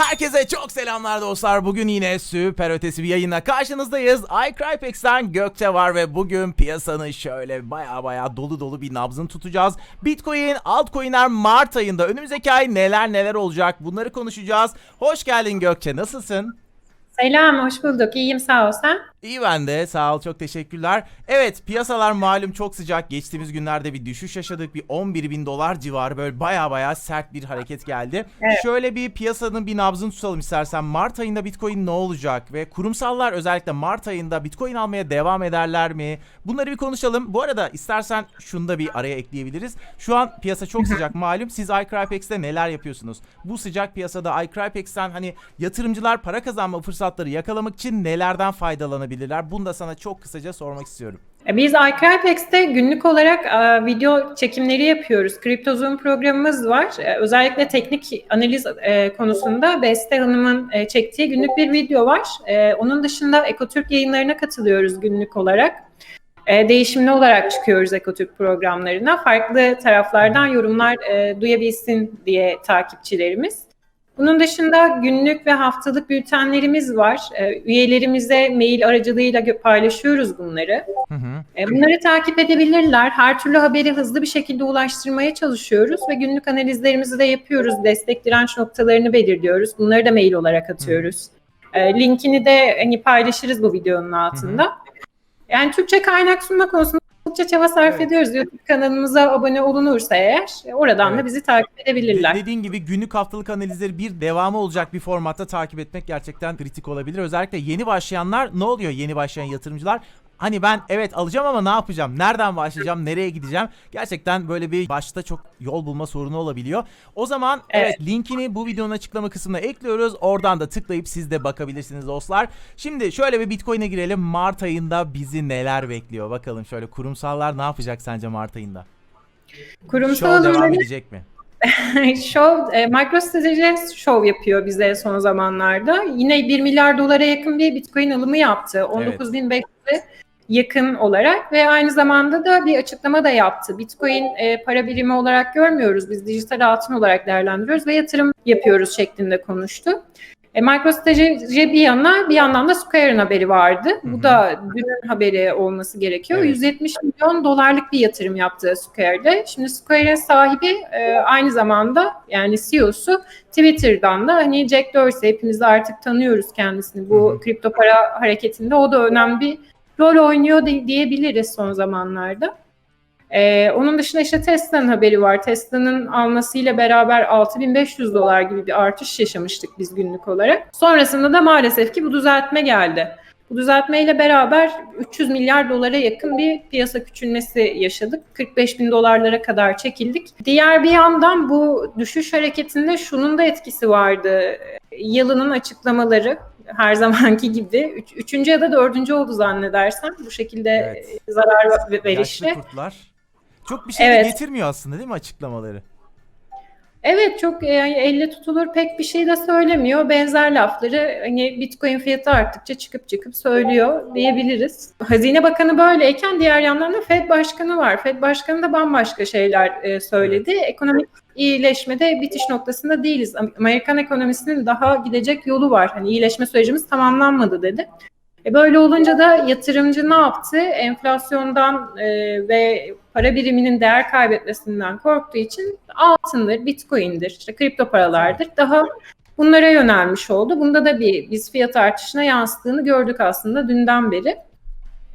Herkese çok selamlar dostlar. Bugün yine süper ötesi bir yayınla karşınızdayız. iCrypex'ten Gökçe var ve bugün piyasanın şöyle baya baya dolu dolu bir nabzını tutacağız. Bitcoin, altcoin'ler Mart ayında önümüzdeki ay neler neler olacak bunları konuşacağız. Hoş geldin Gökçe nasılsın? Selam, hoş bulduk. İyiyim, sağ ol sen. İyi ben de sağ ol çok teşekkürler. Evet piyasalar malum çok sıcak. Geçtiğimiz günlerde bir düşüş yaşadık. Bir 11 bin dolar civarı böyle baya baya sert bir hareket geldi. Evet. Şöyle bir piyasanın bir nabzını tutalım istersen. Mart ayında Bitcoin ne olacak? Ve kurumsallar özellikle Mart ayında Bitcoin almaya devam ederler mi? Bunları bir konuşalım. Bu arada istersen şunu da bir araya ekleyebiliriz. Şu an piyasa çok sıcak malum. Siz iCrypex'te neler yapıyorsunuz? Bu sıcak piyasada iCrypex'ten hani yatırımcılar para kazanma fırsatları yakalamak için nelerden faydalanabilirler? Bunu da sana çok kısaca sormak istiyorum. E, Biz iCrypex'te günlük olarak e, video çekimleri yapıyoruz. CryptoZoom programımız var. E, Özellikle teknik analiz e, konusunda Beste Hanım'ın e, çektiği günlük bir video var. E, Onun dışında Ekotürk yayınlarına katılıyoruz günlük olarak. E, Değişimli olarak çıkıyoruz Ekotürk programlarına. Farklı taraflardan yorumlar e, duyabilsin diye takipçilerimiz. Bunun dışında günlük ve haftalık bültenlerimiz var. E, Üyelerimize mail aracılığıyla paylaşıyoruz bunları. Hı hı. E, Bunları takip edebilirler. Her türlü haberi hızlı bir şekilde ulaştırmaya çalışıyoruz ve günlük analizlerimizi de yapıyoruz. Destek direnç noktalarını belirliyoruz. Bunları da mail olarak atıyoruz. E, Linkini de hani paylaşırız bu videonun altında. Yani Türkçe kaynak sunma konusunda oldukça çaba sarf Evet. ediyoruz. YouTube kanalımıza abone olunursa eğer e, oradan Evet. da bizi takip edebilirler. De- dediğin gibi günlük haftalık analizleri bir devamı olacak bir formatta takip etmek gerçekten kritik olabilir. Özellikle yeni başlayanlar ne oluyor yeni başlayan yatırımcılar? Hani ben evet alacağım ama ne yapacağım? Nereden başlayacağım? Nereye gideceğim? Gerçekten böyle bir başta çok yol bulma sorunu olabiliyor. O zaman evet, Evet. linkini bu videonun açıklama kısmına ekliyoruz. Oradan da tıklayıp siz de bakabilirsiniz dostlar. Şimdi şöyle bir Bitcoin'e girelim. Mart ayında bizi neler bekliyor? Bakalım şöyle kurumsallar ne yapacak sence Mart ayında? Kurumsal Show devam edecek mi? Show, e, MicroStrategy şov yapıyor bize son zamanlarda. Yine 1 milyar dolara yakın bir Bitcoin alımı yaptı. 19.500'e yakın olarak ve aynı zamanda da bir açıklama da yaptı. Bitcoin e, para birimi olarak görmüyoruz. Biz dijital altın olarak değerlendiriyoruz ve yatırım yapıyoruz şeklinde konuştu. E, MicroStrategy bir yana bir yandan da Square'ın haberi vardı. Bu da dünün haberi olması gerekiyor. Evet. 170 milyon dolarlık bir yatırım yaptı Square'de. Şimdi Square'in sahibi e, aynı zamanda yani CEO'su Twitter'dan da hani Jack Dorsey hepimiz artık tanıyoruz kendisini bu Hı hı. kripto para hareketinde. O da önemli bir rol oynuyor di- diyebiliriz son zamanlarda. Ee, onun dışında işte Tesla'nın haberi var. Tesla'nın almasıyla beraber 6500 dolar gibi bir artış yaşamıştık biz günlük olarak. Sonrasında da maalesef ki bu düzeltme geldi. Bu düzeltmeyle beraber 300 milyar dolara yakın bir piyasa küçülmesi yaşadık. 45 bin dolarlara kadar çekildik. Diğer bir yandan bu düşüş hareketinde şunun da etkisi vardı. Yılının açıklamaları her zamanki gibi. Üç, üçüncü ya da dördüncü oldu zannedersem bu şekilde Evet. e, zarar ve- verişle. Yaşlı kurtlar. Çok bir şey de Evet. getirmiyor aslında değil mi açıklamaları? Evet çok e, yani elle tutulur pek bir şey de söylemiyor. Benzer lafları hani Bitcoin fiyatı arttıkça çıkıp çıkıp söylüyor diyebiliriz. Hazine Bakanı böyleyken diğer yandan da Fed Başkanı var. Fed Başkanı da bambaşka şeyler e, söyledi. Ekonomik iyileşmede bitiş noktasında değiliz. Amerikan ekonomisinin daha gidecek yolu var. Hani iyileşme sürecimiz tamamlanmadı dedi. E böyle olunca da yatırımcı ne yaptı? Enflasyondan e, ve para biriminin değer kaybetmesinden korktuğu için altındır, bitcoin'dir, işte kripto paralardır. Daha bunlara yönelmiş oldu. Bunda da bir biz fiyat artışına yansıttığını gördük aslında dünden beri.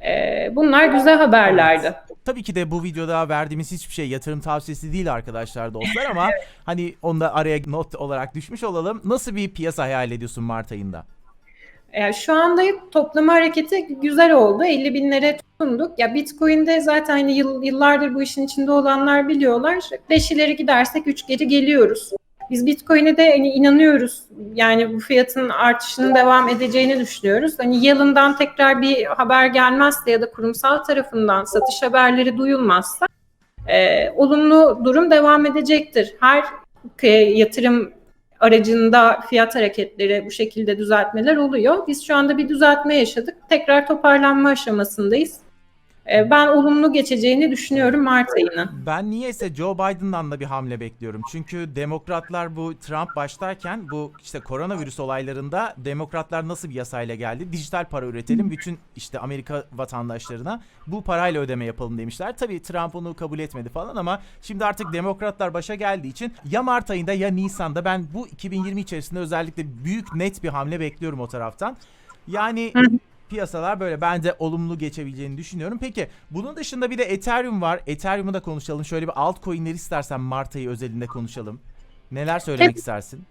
E, bunlar güzel haberlerdi. Tabii ki de bu videoda verdiğimiz hiçbir şey yatırım tavsiyesi değil arkadaşlar dostlar ama hani onu da araya not olarak düşmüş olalım. Nasıl bir piyasa hayal ediyorsun Mart ayında? Yani şu anda toplama hareketi güzel oldu. 50 binlere tutunduk. Ya Bitcoin'de zaten hani yıl, yıllardır bu işin içinde olanlar biliyorlar. 5 ileri gidersek 3 geri geliyoruz. Biz Bitcoin'e de hani inanıyoruz. Yani bu fiyatın artışının devam edeceğini düşünüyoruz. Hani yılından tekrar bir haber gelmezse ya da kurumsal tarafından satış haberleri duyulmazsa e, olumlu durum devam edecektir. Her e, yatırım aracında fiyat hareketleri bu şekilde düzeltmeler oluyor. Biz şu anda bir düzeltme yaşadık. Tekrar toparlanma aşamasındayız. E, ben olumlu geçeceğini düşünüyorum Mart ayının. Ben niyeyse Joe Biden'dan da bir hamle bekliyorum. Çünkü demokratlar bu Trump başlarken bu işte koronavirüs olaylarında demokratlar nasıl bir yasayla geldi? Dijital para üretelim bütün işte Amerika vatandaşlarına bu parayla ödeme yapalım demişler. Tabii Trump onu kabul etmedi falan ama şimdi artık demokratlar başa geldiği için ya Mart ayında ya Nisan'da ben bu 2020 içerisinde özellikle büyük net bir hamle bekliyorum o taraftan. Yani piyasalar böyle bence olumlu geçebileceğini düşünüyorum. Peki bunun dışında bir de Ethereum var. Ethereum'u da konuşalım. Şöyle bir altcoin'leri istersen Mart ayı özelinde konuşalım. Neler söylemek Evet. istersin?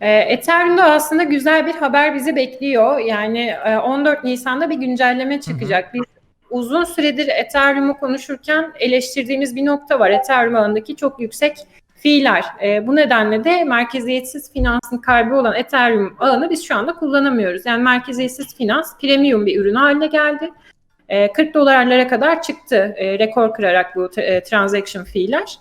E, Ethereum'da aslında güzel bir haber bizi bekliyor. Yani e, 14 Nisan'da bir güncelleme çıkacak. Biz uzun süredir Ethereum'u konuşurken eleştirdiğimiz bir nokta var. Ethereum ağındaki çok yüksek fiiller. E, bu nedenle de merkeziyetsiz finansın kalbi olan Ethereum ağını biz şu anda kullanamıyoruz. Yani merkeziyetsiz finans premium bir ürün haline geldi. E, 40 dolarlara kadar çıktı e, rekor kırarak bu e, transaction fiiller.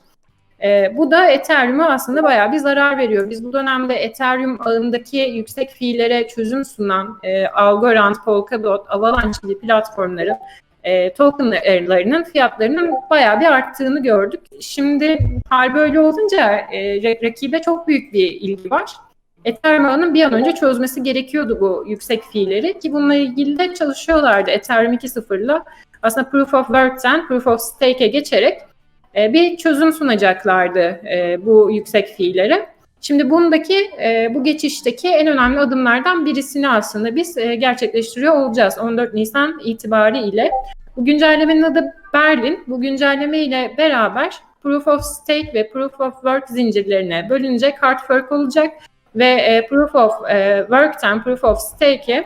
E, bu da Ethereum'a aslında bayağı bir zarar veriyor. Biz bu dönemde Ethereum ağındaki yüksek fiillere çözüm sunan e, Algorand, Polkadot, Avalanche gibi platformların e, tokenlarının fiyatlarının bayağı bir arttığını gördük. Şimdi hal böyle olunca e, ra- rakibe çok büyük bir ilgi var. Ethereum ağının bir an önce çözmesi gerekiyordu bu yüksek fiilleri ki bununla ilgili de çalışıyorlardı. Ethereum 2.0'la aslında Proof of Work'ten Proof of Stake'e geçerek e, bir çözüm sunacaklardı e, bu yüksek fiillere. Şimdi bundaki e, bu geçişteki en önemli adımlardan birisini aslında biz e, gerçekleştiriyor olacağız 14 Nisan itibariyle. Bu güncellemenin adı Berlin. Bu güncelleme ile beraber Proof of Stake ve Proof of Work zincirlerine bölünecek hard fork olacak ve e, Proof of e, Work'ten Proof of Stake'e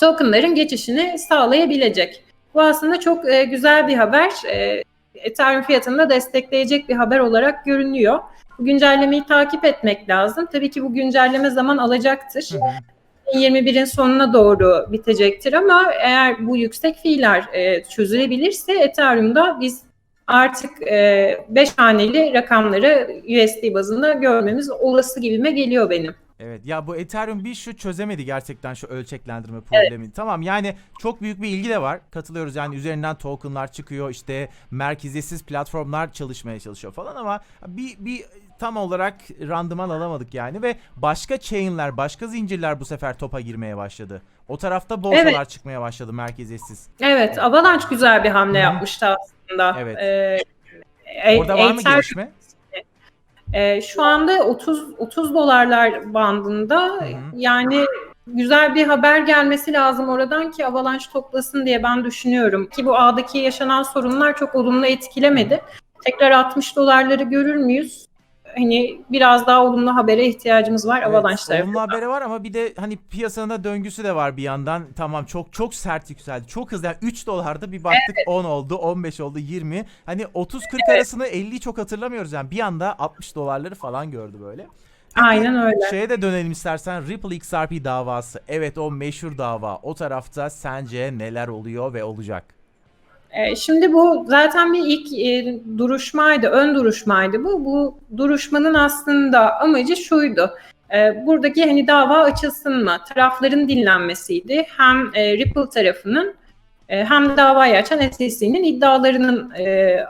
tokenların geçişini sağlayabilecek. Bu aslında çok e, güzel bir haber. E, Ethereum fiyatını da destekleyecek bir haber olarak görünüyor. Bu güncellemeyi takip etmek lazım. Tabii ki bu güncelleme zaman alacaktır. Hı hı. 21'in sonuna doğru bitecektir ama eğer bu yüksek fiiller e, çözülebilirse Ethereum'da biz artık 5 haneli rakamları USD bazında görmemiz olası gibime geliyor benim. Evet ya bu Ethereum bir şu çözemedi gerçekten şu ölçeklendirme problemi. Tamam yani çok büyük bir ilgi de var. Katılıyoruz yani üzerinden tokenlar çıkıyor işte merkeziyetsiz platformlar çalışmaya çalışıyor falan ama bir, bir tam olarak randıman alamadık yani ve başka chainler başka zincirler bu sefer topa girmeye başladı. O tarafta borsalar Evet. çıkmaya başladı merkeziyetsiz. Evet, Avalanche güzel bir hamle Hı hı. yapmıştı aslında. Evet. Ee, Orada var mı gelişme? E, şu anda 30 30 dolarlar bandında. hı. Yani güzel bir haber gelmesi lazım oradan ki Avalanche toplasın diye ben düşünüyorum. Ki bu ağdaki yaşanan sorunlar çok olumlu etkilemedi. Tekrar 60 dolarları görür müyüz? Hani biraz daha olumlu habere ihtiyacımız var Avalanche Evet, tarafından. olumlu haberi var ama bir de hani piyasanın da döngüsü de var bir yandan. Tamam çok çok sert yükseldi. Çok hızlı. Yani 3 dolarda bir baktık 10 oldu, 15 oldu, 20. Hani 30-40 arasını 50'yi çok hatırlamıyoruz yani. Bir anda 60 dolarları falan gördü böyle. Aynen öyle. Şeye de dönelim istersen Ripple XRP davası. Evet o meşhur dava. O tarafta sence neler oluyor ve olacak? Ee, Şimdi bu zaten bir ilk e, duruşmaydı, ön duruşmaydı bu. Bu duruşmanın aslında amacı şuydu. Ee, Buradaki hani dava açılsın mı? Tarafların dinlenmesiydi. Hem e, Ripple tarafının e, hem davayı açan SEC'nin iddialarının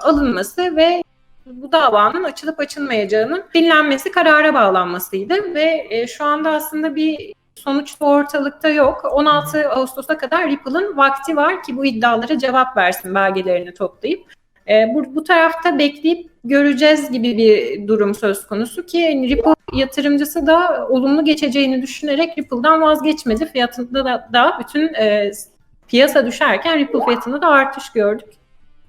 alınması ve bu davanın açılıp açılmayacağının dinlenmesi karara bağlanmasıydı ve şu anda aslında bir sonuç ortalıkta yok. 16 Ağustos'a kadar Ripple'ın vakti var ki bu iddialara cevap versin belgelerini toplayıp. E, bu, bu tarafta bekleyip göreceğiz gibi bir durum söz konusu ki Ripple yatırımcısı da olumlu geçeceğini düşünerek Ripple'dan vazgeçmedi. Fiyatında da, da bütün e, piyasa düşerken Ripple fiyatında da artış gördük.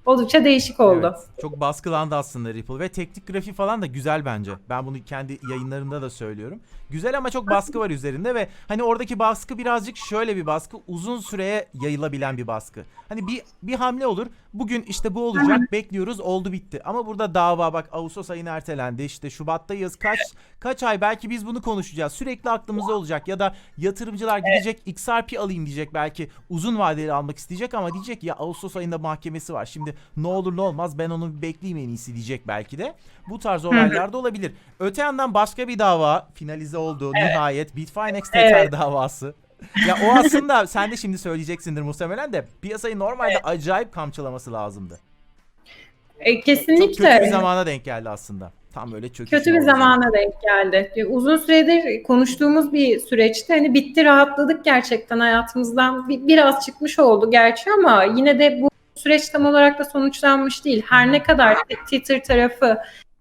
Oldukça değişik oldu. Evet, çok baskılandı aslında Ripple ve teknik grafiği falan da güzel bence. Ben bunu kendi yayınlarımda da söylüyorum. Güzel ama çok baskı var üzerinde ve hani oradaki baskı birazcık şöyle bir baskı, uzun süreye yayılabilen bir baskı. Hani bir bir hamle olur. Bugün işte bu olacak. Bekliyoruz. Oldu bitti. Ama burada dava bak Ağustos ayına ertelendi. İşte Şubat'tayız. Kaç kaç ay belki biz bunu konuşacağız. Sürekli aklımızda olacak ya da yatırımcılar gidecek XRP alayım diyecek belki uzun vadeli almak isteyecek ama diyecek ya Ağustos ayında mahkemesi var. Şimdi ne olur ne olmaz ben onu bekleyeyim en iyisi diyecek belki de. Bu tarz olaylar da olabilir. Öte yandan başka bir dava finalize oldu. Nihayet Bitfinex Tether davası. ya o aslında sen de şimdi söyleyeceksindir muhtemelen de piyasayı normalde acayip kamçılaması lazımdı. E, Çok kesinlikle. kötü bir zamana denk geldi aslında. Tam böyle çöküş. Kötü bir zamana denk geldi. E, Uzun süredir konuştuğumuz bir süreçte hani bitti rahatladık gerçekten hayatımızdan. Bir- biraz çıkmış oldu gerçi ama yine de bu süreç tam olarak da sonuçlanmış değil. Her ne kadar Twitter tarafı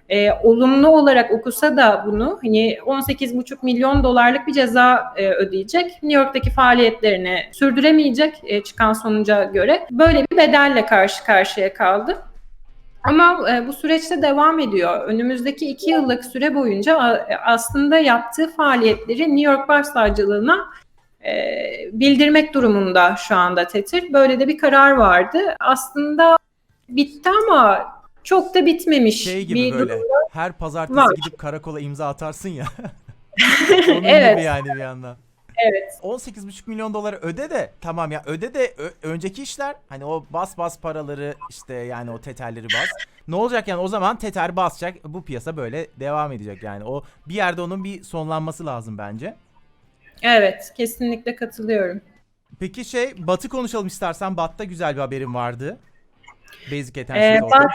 e, olumlu olarak okusa da bunu hani 18,5 milyon dolarlık bir ceza e, ödeyecek. New York'taki faaliyetlerini sürdüremeyecek e, çıkan sonuca göre. Böyle bir bedelle karşı karşıya kaldı. Ama e, bu süreçte devam ediyor. Önümüzdeki iki yıllık süre boyunca a- aslında yaptığı faaliyetleri New York Başsavcılığına e, bildirmek durumunda şu anda Tetir. Böyle de bir karar vardı. Aslında bitti ama çok da bitmemiş Şey gibi bir böyle durum. her pazartesi var. gidip karakola imza atarsın ya. Onun Evet. gibi yani bir yandan. Evet. 18,5 milyon doları öde de tamam ya öde de ö- önceki işler hani o bas bas paraları işte yani o teterleri bas. Ne olacak yani o zaman teter basacak bu piyasa böyle devam edecek yani o bir yerde onun bir sonlanması lazım bence. Evet, kesinlikle katılıyorum. Peki şey Batı konuşalım istersen. Bat'ta güzel bir haberim vardı. Basic Ee, Attention Token. Bat-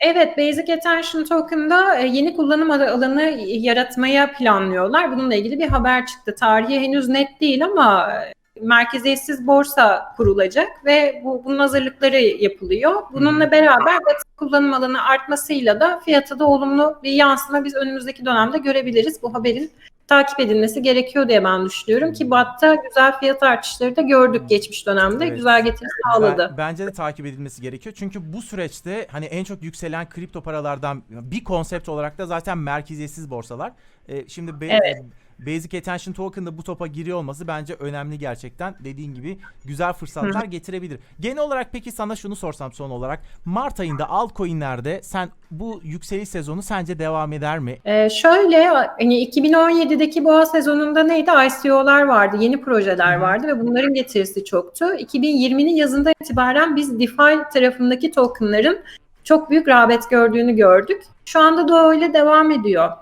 Evet, Basic Attention Token'da e, yeni kullanım al- alanı yaratmaya planlıyorlar. Bununla ilgili bir haber çıktı. Tarihi henüz net değil ama e, merkeziyetsiz borsa kurulacak ve bu bunun hazırlıkları yapılıyor. Bununla beraber Batı kullanım alanı artmasıyla da fiyata da olumlu bir yansıma biz önümüzdeki dönemde görebiliriz. Bu haberin takip edilmesi gerekiyor diye ben düşünüyorum ki BAT'ta güzel fiyat artışları da gördük geçmiş dönemde. Evet. Güzel getiri sağladı. Ben- bence de takip edilmesi gerekiyor. Çünkü bu süreçte hani en çok yükselen kripto paralardan bir konsept olarak da zaten merkeziyetsiz borsalar. Ee, şimdi be- Evet. Basic Attention Token'da bu topa giriyor olması bence önemli gerçekten. Dediğin gibi güzel fırsatlar getirebilir. Genel olarak peki sana şunu sorsam son olarak. Mart ayında altcoin'lerde sen bu yükseliş sezonu sence devam eder mi? Ee, şöyle hani 2017'deki boğa sezonunda neydi? ICO'lar vardı, yeni projeler vardı ve bunların getirisi çoktu. 2020'nin yazından itibaren biz DeFi tarafındaki tokenların çok büyük rağbet gördüğünü gördük. Şu anda da öyle devam ediyor.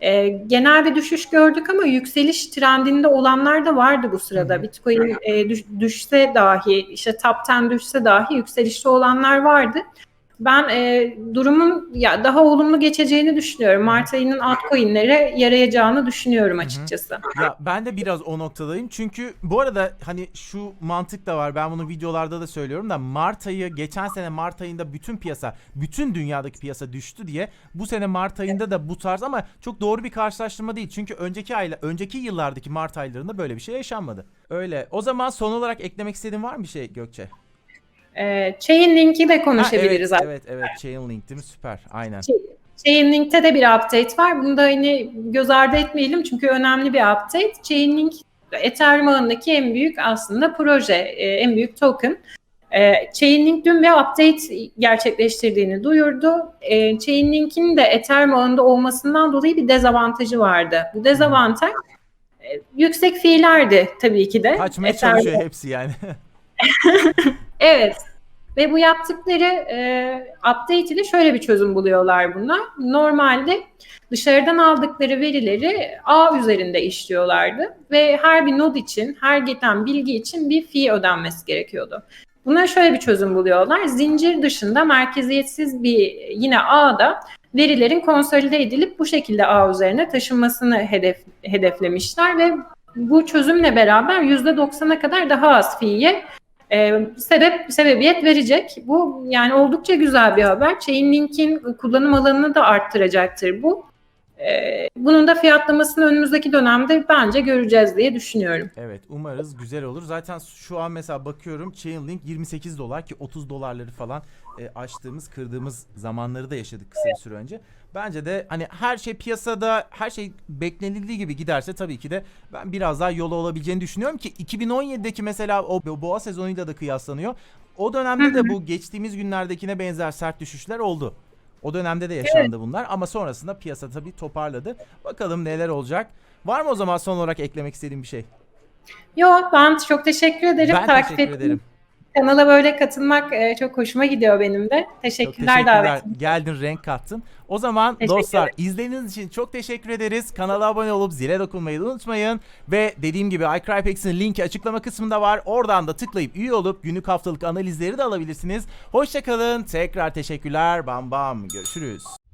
Ee, genel bir düşüş gördük ama yükseliş trendinde olanlar da vardı bu sırada. Bitcoin e, düş- düşse dahi, işte 10 düşse dahi yükselişte olanlar vardı. Ben e, durumun ya daha olumlu geçeceğini düşünüyorum. Mart ayının altcoin'lere yarayacağını düşünüyorum açıkçası. Ya ben de biraz o noktadayım. Çünkü bu arada hani şu mantık da var. Ben bunu videolarda da söylüyorum da Mart ayı geçen sene Mart ayında bütün piyasa, bütün dünyadaki piyasa düştü diye bu sene Mart ayında da bu tarz ama çok doğru bir karşılaştırma değil. Çünkü önceki ayla önceki yıllardaki Mart aylarında böyle bir şey yaşanmadı. Öyle. O zaman son olarak eklemek istediğin var mı bir şey Gökçe? E, Chainlink'i de Ha, konuşabiliriz evet, artık. evet, evet. Chainlink değil mi? Süper. Aynen. Chainlink'te de bir update var. Bunu da hani göz ardı etmeyelim çünkü önemli bir update. Chainlink Ethereum ağındaki en büyük aslında proje, e, en büyük token. E, Chainlink dün bir update gerçekleştirdiğini duyurdu. E, Chainlink'in de Ethereum ağında olmasından dolayı bir dezavantajı vardı. Bu dezavantaj yüksek fiillerdi tabii ki de. Kaçmaya Ethereum- çalışıyor hepsi yani. Evet. Ve bu yaptıkları e, update ile şöyle bir çözüm buluyorlar buna. Normalde dışarıdan aldıkları verileri ağ üzerinde işliyorlardı ve her bir node için, her gelen bilgi için bir fee ödenmesi gerekiyordu. Buna şöyle bir çözüm buluyorlar. Zincir dışında merkeziyetsiz bir yine ağda verilerin konsolide edilip bu şekilde ağ üzerine taşınmasını hedef, hedeflemişler ve bu çözümle beraber %90'a kadar daha az fee'ye e, sebep sebebiyet verecek. Bu yani oldukça güzel bir haber. Chainlink'in kullanım alanını da arttıracaktır bu. E, bunun da fiyatlamasını önümüzdeki dönemde bence göreceğiz diye düşünüyorum. Evet umarız güzel olur. Zaten şu an mesela bakıyorum Chainlink 28 dolar ki 30 dolarları falan e, açtığımız kırdığımız zamanları da yaşadık kısa bir süre önce. Bence de hani her şey piyasada her şey beklenildiği gibi giderse tabii ki de ben biraz daha yolu olabileceğini düşünüyorum ki 2017'deki mesela o boğa sezonuyla da kıyaslanıyor. O dönemde de bu geçtiğimiz günlerdekine benzer sert düşüşler oldu. O dönemde de yaşandı bunlar ama sonrasında piyasa tabii toparladı. Bakalım neler olacak. Var mı o zaman son olarak eklemek istediğim bir şey? Yo ben çok teşekkür ederim. Ben Takip teşekkür ettiğiniz ederim. Kanala böyle katılmak e, çok hoşuma gidiyor benim de. Çok Teşekkürler, teşekkürler. davetiniz. Geldin renk kattın. O zaman dostlar izlediğiniz için çok teşekkür ederiz. Kanala abone olup zile dokunmayı unutmayın. Ve dediğim gibi iCrypex'in linki açıklama kısmında var. Oradan da tıklayıp üye olup günlük haftalık analizleri de alabilirsiniz. Hoşçakalın. Tekrar teşekkürler. Bam bam. Görüşürüz.